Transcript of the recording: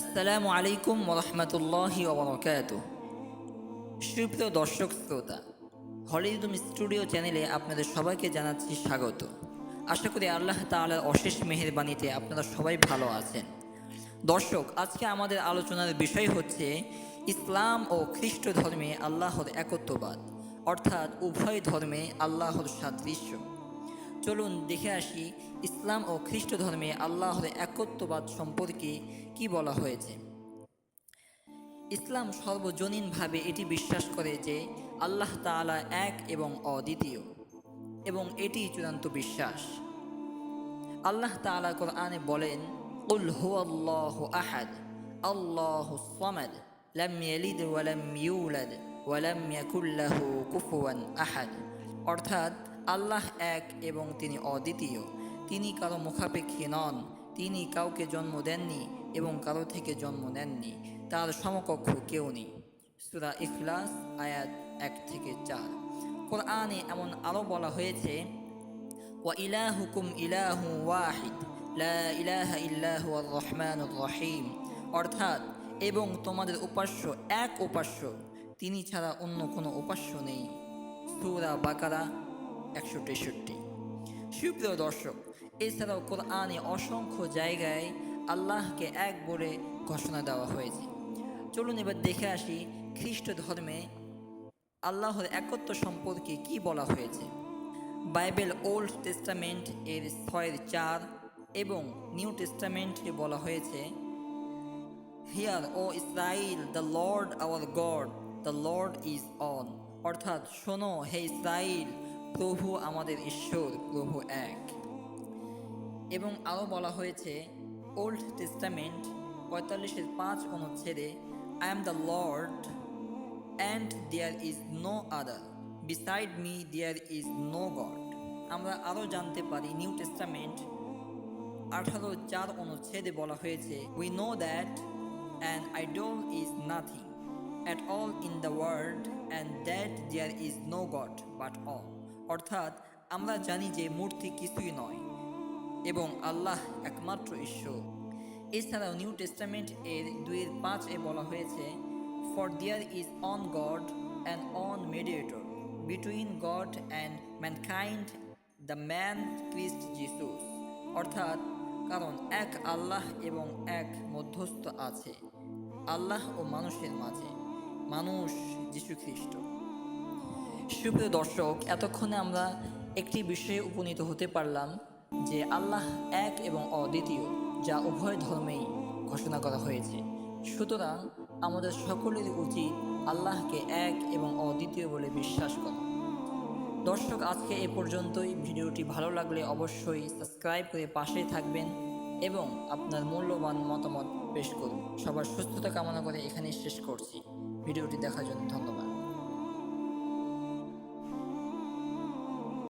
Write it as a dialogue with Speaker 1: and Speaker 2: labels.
Speaker 1: আসসালামু আলাইকুম ওরহমতুল্লাহি ওবরকাত সুপ্রিয় দর্শক শ্রোতা হলিউডম স্টুডিও চ্যানেলে আপনাদের সবাইকে জানাচ্ছি স্বাগত। আশা করি আল্লাহ তাআলার অশেষ মেহেরবানিতে আপনারা সবাই ভালো আছেন। দর্শক, আজকে আমাদের আলোচনার বিষয় হচ্ছে ইসলাম ও খ্রিস্ট ধর্মে আল্লাহর একত্ববাদ, অর্থাৎ উভয় ধর্মে আল্লাহর সাদৃশ্য। চলুন দেখে আসি ইসলাম ও খ্রিস্ট ধর্মে আল্লাহর একত্ববাদ সম্পর্কে কি বলা হয়েছে। ইসলাম সর্বজনীনভাবে এটি বিশ্বাস করে যে আল্লাহ তাআলা এক এবং অদ্বিতীয় এবং এটি চূড়ান্ত বিশ্বাস। আল্লাহ তাআলা কোরআনে বলেন, কুল হুয়াল্লাহু আহাদ, আল্লাহু সামাদ, লাম ইয়ালিদ ওয়া লাম ইউলাদ ওয়া লাম কুফুয়ান আহাদ। অর্থাৎ আল্লাহ এক এবং তিনি অদ্বিতীয়। তিনি কারও মুখাপেক্ষী নন, তিনি কাউকে জন্ম দেননি এবং কারও থেকে জন্ম নেননি, তার সমকক্ষ কেউ নেই। সুরা ইখলাস, আয়াত এক থেকে চার। কোরআনে এমন আরও বলা হয়েছে, ওয়া ইলাহুকুম ইলাহু ওয়াহিদ, লা রহিম। অর্থাৎ, এবং তোমাদের উপাস্য এক উপাস্য, তিনি ছাড়া অন্য কোনো উপাস্য নেই। সুরা বাকারা একশো তেষট্টি। সুপ্রিয় দর্শক, এছাড়াও কোরআনে অসংখ্য জায়গায় আল্লাহকে এক বলে ঘোষণা দেওয়া হয়েছে। চলুন এবার দেখে আসি খ্রিস্ট ধর্মে আল্লাহর একত্ব সম্পর্কে কি বলা হয়েছে। বাইবেল ওল্ড টেস্টামেন্ট এর ছয়ের চার এবং নিউ টেস্টামেন্টে বলা হয়েছে, hear O Israel, the Lord our God, the Lord is one. অর্থাৎ, শোনো, হে ইসরাইল প্রভু আমাদের ঈশ্বর, প্রভু এক। এবং আরও বলা হয়েছে ওল্ড টেস্টামেন্ট পঁয়তাল্লিশের পাঁচ অনুচ্ছেদে I am the Lord and there is no other beside me there is no God আমরা আরও জানতে পারি নিউ টেস্টামেন্ট আঠারো চার অনুচ্ছেদে বলা হয়েছে we know that an idol is nothing at all in the world and that there is no God but all অর্থাৎ আমরা জানি যে মূর্তি কিছুই নয় এবং আল্লাহ একমাত্র ঈশ্বর। এছাড়াও নিউ টেস্টামেন্ট এর দুইয়ের পাঁচ এ বলা হয়েছে for there is one God and one mediator between God and mankind the man Christ Jesus অর্থাৎ, কারণ এক আল্লাহ এবং এক মধ্যস্থ আছে, আল্লাহ ও মানুষের মাঝে, মানুষ যীশু খ্রিস্ট সুপ্রিয় দর্শক, এতক্ষণে আমরা একটি বিষয়ে উপনীত হতে পারলাম যে আল্লাহ এক এবং অদ্বিতীয়, যা উভয় ধর্মেই ঘোষণা করা হয়েছে। সুতরাং আমাদের সকলের উচিত আল্লাহকে এক এবং অদ্বিতীয় বলে বিশ্বাস করা। দর্শক, আজকে এ পর্যন্তই। ভিডিওটি ভালো লাগলে অবশ্যই সাবস্ক্রাইব করে পাশেই থাকবেন এবং আপনার মূল্যবান মতামত পেশ করুন। সবার সুস্থতা কামনা করে এখানেই শেষ করছি। ভিডিওটি দেখার জন্য ধন্যবাদ।